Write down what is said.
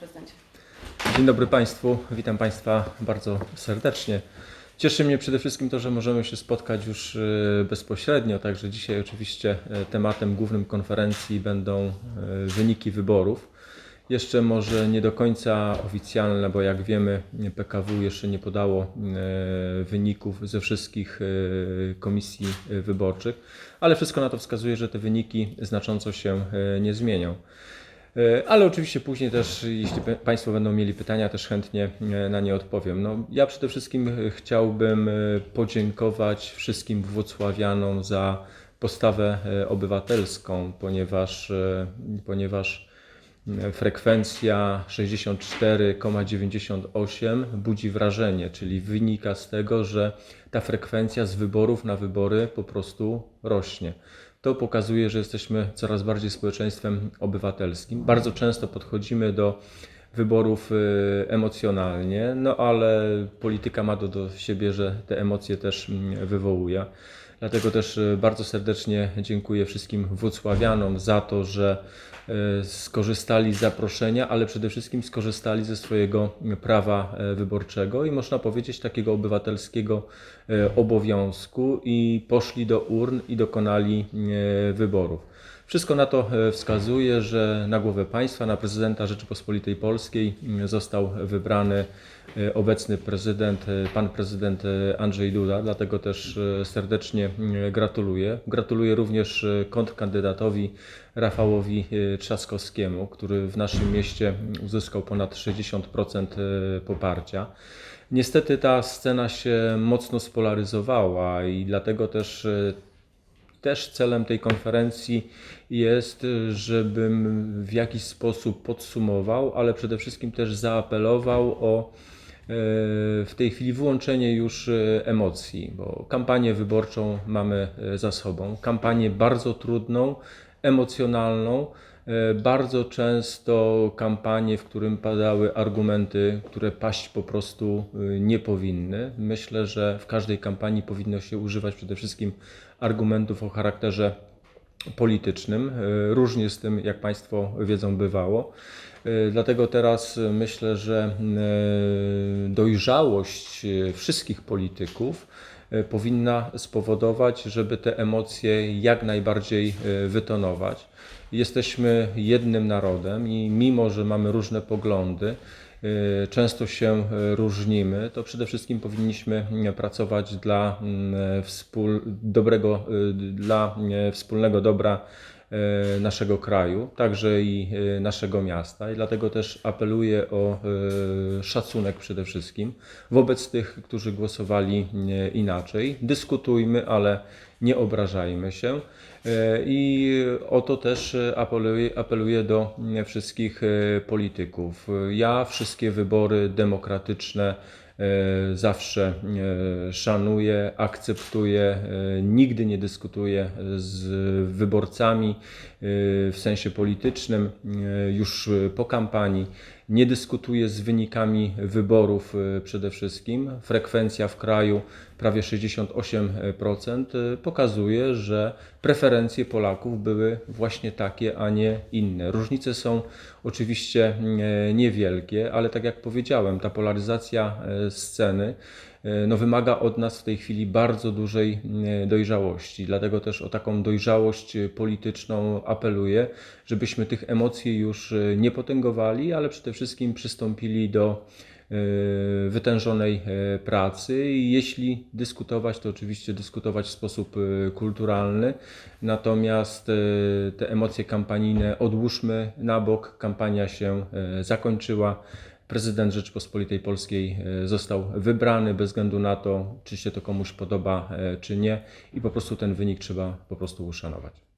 prezydencie. Dzień dobry Państwu, witam Państwa bardzo serdecznie. Cieszy mnie przede wszystkim to, że możemy się spotkać już e, bezpośrednio, także dzisiaj oczywiście e, tematem głównym konferencji będą e, wyniki wyborów. Jeszcze może nie do końca oficjalne, bo jak wiemy PKW jeszcze nie podało wyników ze wszystkich komisji wyborczych, ale wszystko na to wskazuje, że te wyniki znacząco się nie zmienią. E, Ale oczywiście później też, jeśli Państwo będą mieli pytania, też chętnie e, na nie odpowiem. No, ja przede wszystkim e, chciałbym podziękować wszystkim włocławianom za postawę obywatelską, ponieważ, ponieważ frekwencja 64,98 budzi wrażenie, czyli wynika z tego, że ta frekwencja z wyborów na wybory po prostu rośnie. To pokazuje, że jesteśmy coraz bardziej społeczeństwem obywatelskim. Bardzo często podchodzimy do wyborów y, emocjonalnie, no ale polityka ma to do siebie, że te emocje też mm, wywołuje. Dlatego też y, bardzo serdecznie dziękuję wszystkim włocławianom za to, że y, skorzystali z zaproszenia, ale przede wszystkim skorzystali ze swojego prawa e, wyborczego i można powiedzieć takiego obywatelskiego e, obowiązku i poszli do urn i dokonali e, wyborów. Wszystko na to e, wskazuje, że na głowę państwa, na prezydenta Rzeczypospolitej Polskiej został wybrany e, obecny prezydent, e, pan prezydent e, Andrzej Duda, dlatego też e, serdecznie gratuluję. Gratuluję również e, kontrkandydatowi Rafałowi e, Trzaskowskiemu, który w naszym mieście uzyskał ponad 60% e, poparcia. Niestety ta scena się mocno spolaryzowała i dlatego też e, też celem tej konferencji jest, żebym w jakiś sposób podsumował, ale przede wszystkim też zaapelował o e, w tej chwili wyłączenie już e, emocji, bo kampanię wyborczą mamy e, za sobą. Kampanię bardzo trudną, emocjonalną, e, bardzo często kampanię, w którym padały argumenty, które paść po prostu e, nie powinny. Myślę, że w każdej kampanii powinno się używać przede wszystkim argumentów o charakterze politycznym. E, Różnie z tym, jak Państwo wiedzą, bywało. E, Dlatego teraz myślę, że e, dojrzałość wszystkich polityków powinna spowodować, żeby te emocje jak najbardziej wytonować. Jesteśmy jednym narodem i mimo, że mamy różne poglądy, często się e, różnimy, to przede wszystkim powinniśmy mm, pracować dla mm, wspól, dobrego, e, dla e, wspólnego dobra e, naszego kraju, także i e, naszego miasta. I dlatego też apeluję o e, szacunek przede wszystkim wobec tych, którzy głosowali e, inaczej. Dyskutujmy, ale nie obrażajmy się. E, I o to też e, apeluję, apeluję do mm, wszystkich e, polityków. Ja wszystkie wybory demokratyczne e, zawsze e, szanuję, akceptuję, e, nigdy nie dyskutuję z wyborcami e, w sensie politycznym e, już po kampanii. Nie dyskutuję z wynikami wyborów e, przede wszystkim. Frekwencja w kraju prawie 68% e, pokazuje, że preferencje Polaków były właśnie takie, a nie inne. Różnice są oczywiście e, niewielkie, ale tak jak powiedziałem, ta polaryzacja e, sceny no, wymaga od nas w tej chwili bardzo dużej e, dojrzałości. Dlatego też o taką dojrzałość e, polityczną apeluję, żebyśmy tych emocji już e, nie potęgowali, ale przede wszystkim przystąpili do e, wytężonej e, pracy jeśli dyskutować, to oczywiście dyskutować w sposób e, kulturalny, natomiast e, te emocje kampanijne odłóżmy na bok, kampania się e, zakończyła. Prezydent Rzeczypospolitej Polskiej e, został wybrany bez względu na to, czy się to komuś podoba, e, czy nie, i po prostu ten wynik trzeba po prostu uszanować.